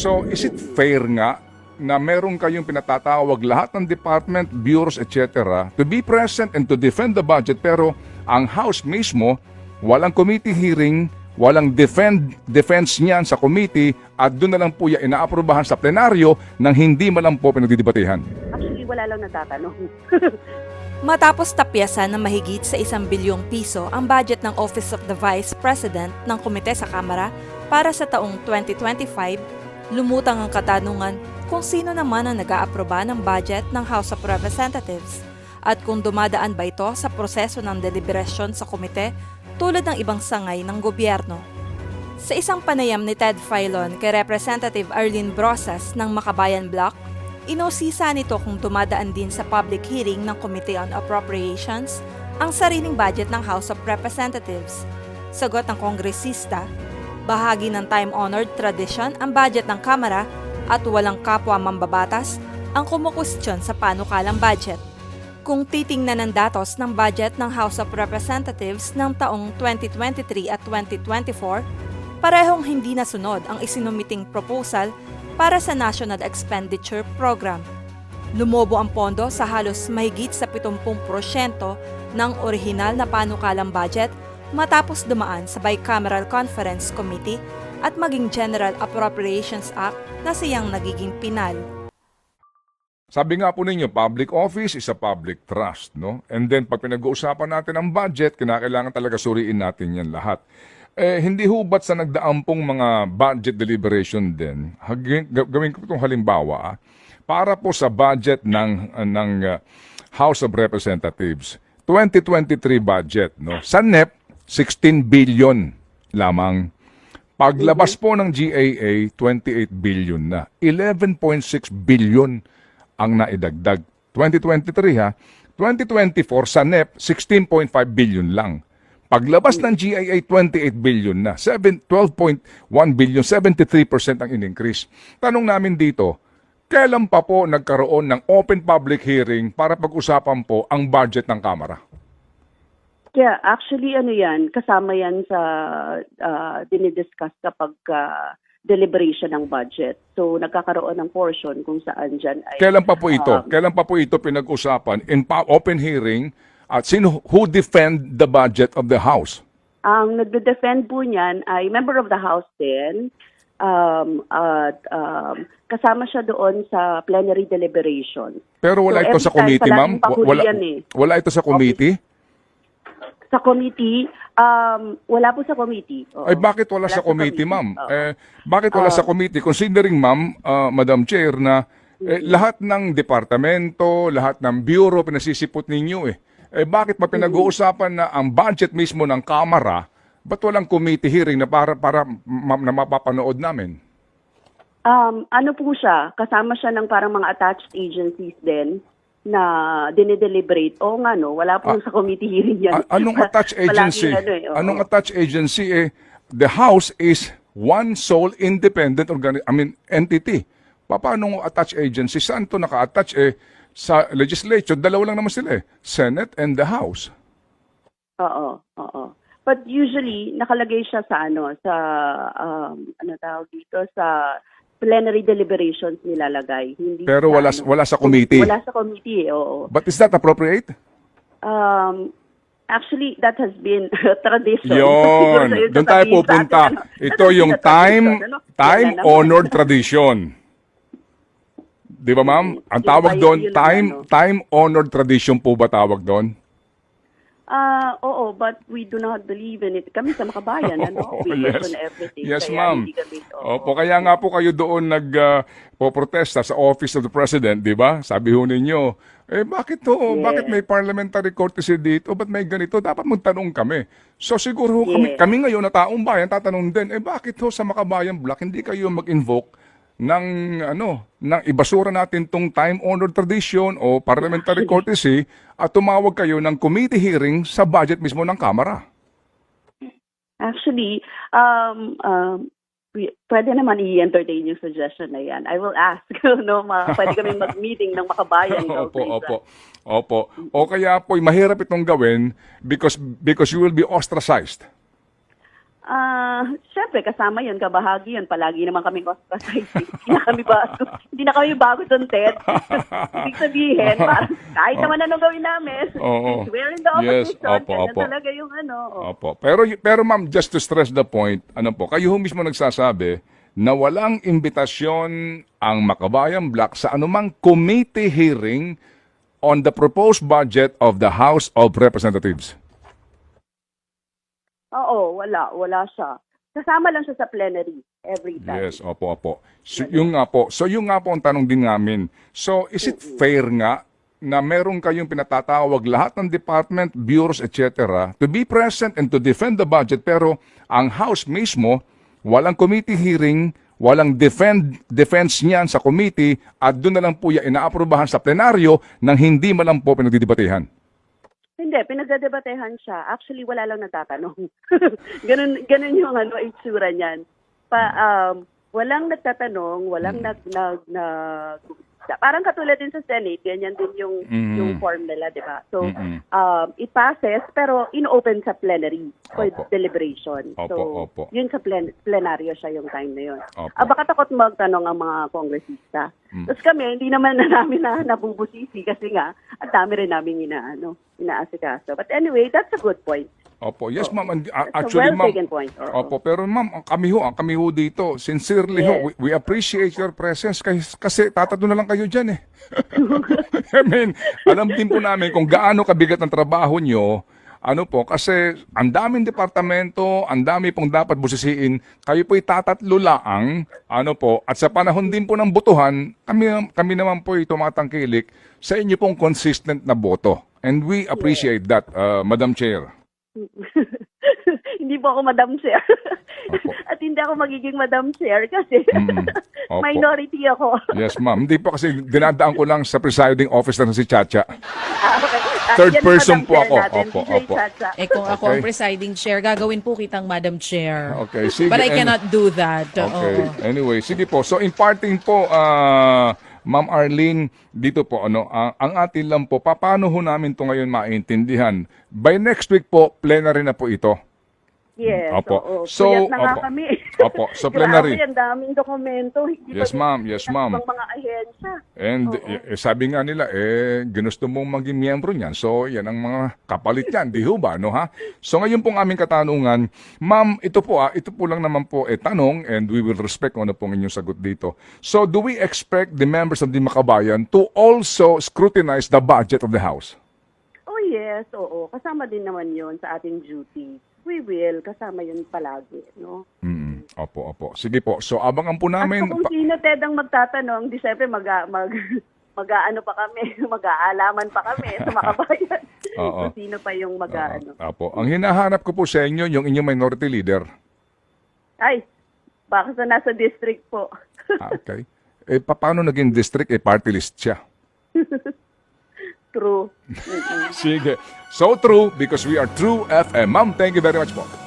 So, is it fair nga na meron kayong pinatatawag lahat ng department, bureaus, etc. to be present and to defend the budget pero ang House mismo, walang committee hearing, walang defend, defense niyan sa committee at doon na lang po yan inaaprobahan sa plenaryo nang hindi man lang po pinagdidebatehan. Actually, wala lang nagtatanong. Matapos tapyasan ng mahigit sa isang bilyong piso ang budget ng Office of the Vice President ng Komite sa Kamara para sa taong 2025, lumutang ang katanungan kung sino naman ang nag-aaproba ng budget ng House of Representatives at kung dumadaan ba ito sa proseso ng deliberasyon sa komite tulad ng ibang sangay ng gobyerno. Sa isang panayam ni Ted Filon kay Representative Arlene Brosas ng Makabayan Bloc, Inosisa nito kung dumadaan din sa public hearing ng Committee on Appropriations ang sariling budget ng House of Representatives. Sagot ng kongresista, bahagi ng time-honored tradition ang budget ng Kamara at walang kapwa mambabatas ang kumukwestiyon sa panukalang budget. Kung titingnan ng datos ng budget ng House of Representatives ng taong 2023 at 2024, parehong hindi nasunod ang isinumiting proposal para sa National Expenditure Program. Lumobo ang pondo sa halos mahigit sa 70% ng orihinal na panukalang budget matapos dumaan sa Bicameral Conference Committee at maging General Appropriations Act na siyang nagiging pinal. Sabi nga po ninyo, public office is a public trust, no? And then pag pinag-uusapan natin ang budget, kinakailangan talaga suriin natin yan lahat. Eh, hindi hubat sa nagdaang pong mga budget deliberation din, gawin ko itong halimbawa, ah, para po sa budget ng, ah, ng ah, House of Representatives, 2023 budget, no? Sa NEP, 16 billion lamang. Paglabas po ng GAA, 28 billion na. 11.6 billion ang naidagdag. 2023 ha. 2024 sa NEP, 16.5 billion lang. Paglabas ng GIA, 28 billion na. 7, 12.1 billion, 73% ang in-increase. Tanong namin dito, kailan pa po nagkaroon ng open public hearing para pag-usapan po ang budget ng Kamara? Kaya actually ano yan, kasama yan sa uh, dinidiscuss kapag ah, deliberation ng budget. So nagkakaroon ng portion kung saan dyan ay... Kailan pa po ito? um, Kailan pa po ito pinag-usapan in pa- open hearing at sino who defend the budget of the House? Ang nagde-defend po niyan ay member of the House din. Um, at um, kasama siya doon sa plenary deliberation. Pero wala So, ito sa committee, ma'am? Wala, eh. wala ito sa committee? Sa committee, um, wala po sa committee. Oo. Ay bakit wala, Wala sa committee, ma'am? Oo. Eh, bakit wala sa committee? Considering, ma'am, ah, Madam Chair, na eh, lahat ng departamento, lahat ng bureau, pinasisipot ninyo eh. Eh bakit pa pinag-uusapan na ang budget mismo ng Kamara, ba't walang committee hearing na para, para ma- na mapapanood namin? Um, ano po siya, kasama siya ng parang mga attached agencies din na dinideliberate. Oo nga no, wala po sa committee hearing yan. A- anong attached agency? ano eh, oo. Anong attached agency eh? The House is one sole independent organi- I mean entity. Pa- Paano attached agency? Saan to naka-attach eh? Sa legislature, dalawa lang naman sila eh. Senate and the House. Oo, oo. But usually, nakalagay siya sa ano, sa, um, ano tawag dito, sa plenary deliberations nilalagay. Hindi Pero sa, wala, ano, wala sa committee. Wala sa committee, eh, oo. But is that appropriate? Um, actually, that has been tradition. Yon. Doon tayo sa pupunta. atin, ano, Ito yung time ano? Time-honored tradition. Di ba, ma'am? Ang tawag doon, time ano? time-honored tradition po ba tawag doon? Ah, oo, but we do not believe in it. Kami sa makabayan, ano? Oh, We yes. question everything. Yes, Kaya ma'am. hindi kami- oo. Opo, kaya nga po kayo doon nag ah, sa Office of the President, di ba? Sabi ho ninyo, eh bakit to? Yes. Bakit may parliamentary courtesy dito? Ba't may ganito? Dapat magtanong kami. So siguro ho kami, Yes. kami ngayon na taong bayan, tatanong din, eh bakit ho sa Makabayan Block hindi kayo mag-invoke ng ano, ng ibasura natin tong time-honored tradition o parliamentary courtesy at tumawag kayo ng committee hearing sa budget mismo ng Kamara. Actually, um, um, we- pwede naman i-entertain yung suggestion na yan. I will ask, no, ma, pwede kami mag-meeting ng makabayan. opo, Risa. opo. Opo. O kaya po, mahirap itong gawin because because you will be ostracized. Ah, syempre kasama 'yun, kabahagi 'yun. Palagi naman kami ostracizing. hindi na kami bago. hindi na kami bago doon, Ted. Ibig sabihin, parang kahit naman anong gawin namin, Oo. we're in the Yes, opposition, opo, ganyan opo. talaga yung ano. oh. Opo. Pero pero ma'am, just to stress the point, ano po, kayo ho mismo nagsasabi na walang imbitasyon ang Makabayan Black sa anumang committee hearing on the proposed budget of the House of Representatives. Oo, wala, wala siya. Kasama lang siya sa plenary every time. Yes, opo, opo. So, yung nga po, so yung nga po ang tanong din namin. So, is it fair nga na meron kayong pinatatawag lahat ng department, bureaus, etc. to be present and to defend the budget pero ang House mismo, walang committee hearing, walang defend, defense niyan sa committee at doon na lang po yan inaaprubahan sa plenaryo nang hindi man lang po pinagdidebatehan. Hindi, pinagdedebatehan siya. Actually, wala lang nagtatanong. ganun, ganun yung ano, itsura niyan. Pa, um, walang nagtatanong, walang nag, nag, nag, parang katulad din sa Senate, ganyan din yung, Mm. yung form nila, di ba? So, Mm-mm. um, it passes, pero in-open sa plenary for Opo. deliberation. Opo, so, opo. yun sa plen- plenaryo siya yung time na yun. Opo. Ah, baka takot magtanong ang mga kongresista. Mm. Tapos kami, hindi naman na namin na nabubusisi kasi nga, ang dami rin namin inaano, inaasikaso. But anyway, that's a good point. Opo, yes ma'am. And, uh, actually a ma'am, point. Oo. Opo, pero ma'am, kami ho, ang kami ho dito, sincerely ho, Yes. we, we appreciate your presence kasi, kasi tatatlo na lang kayo dyan eh. I mean, alam din po namin kung gaano kabigat ang trabaho nyo, ano po, kasi ang daming departamento, ang dami pong dapat busisiin, kayo po'y tatatlo laang, ano po, at sa panahon din po ng botohan, kami, kami naman po'y tumatangkilik sa inyo pong consistent na boto. And we appreciate that, uh, Madam Chair. hindi po ako Madam Chair. Opo. At hindi ako magiging Madam Chair kasi Mm. Opo. minority ako. Yes, ma'am. Hindi po kasi dinadaan ko lang sa presiding officer na si Chacha. Ah, okay. Ah, Third yan person po ako. natin, Opo, opo. Chacha. Eh kung ako Okay. ang presiding chair, gagawin po kitang Madam Chair. Okay, sige. But I and- cannot do that. Okay. Oo. Anyway, sige po. So imparting po, ah, Ma'am Arlene, dito po, ano, ang ang atin lang po, paano ho namin to ngayon maintindihan? By next week po, plenary na po ito. Yes, Opo. oo. So, Puyat na nga opo. kami. Opo, so plenary. Grabe, ang daming dokumento. Hindi Yes, pa ma'am. Yes, ma'am. ng mga ahensya. And eh, sabi nga nila, eh, ginusto mong maging miyembro niyan. So, yan ang mga kapalit niyan. Di ho ba, no ha? So, ngayon pong aming katanungan, ma'am, ito po ah, ito po lang naman po eh, tanong and we will respect kung ano pong inyong sagot dito. So, do we expect the members of the Makabayan to also scrutinize the budget of the House? Oh yes, oo. Kasama din naman yon sa ating duty. We will. Kasama yun palagi. No? Mm, opo, opo. Sige po. So, abangan po At namin. kung pa- sino Ted ang magtatanong, di syempre mag, mag, mag-aano pa kami, mag-aalaman pa kami sa makabayan. Oo. kung sino pa yung mag-aano. Opo. Ang hinahanap ko po sa inyo, yung inyong minority leader. Ay, baka sa nasa district po. Ah, okay. Eh, pa- paano naging district? Eh, party list siya. True. Sige. So true because we are True FM. Ma'am, thank you very much po.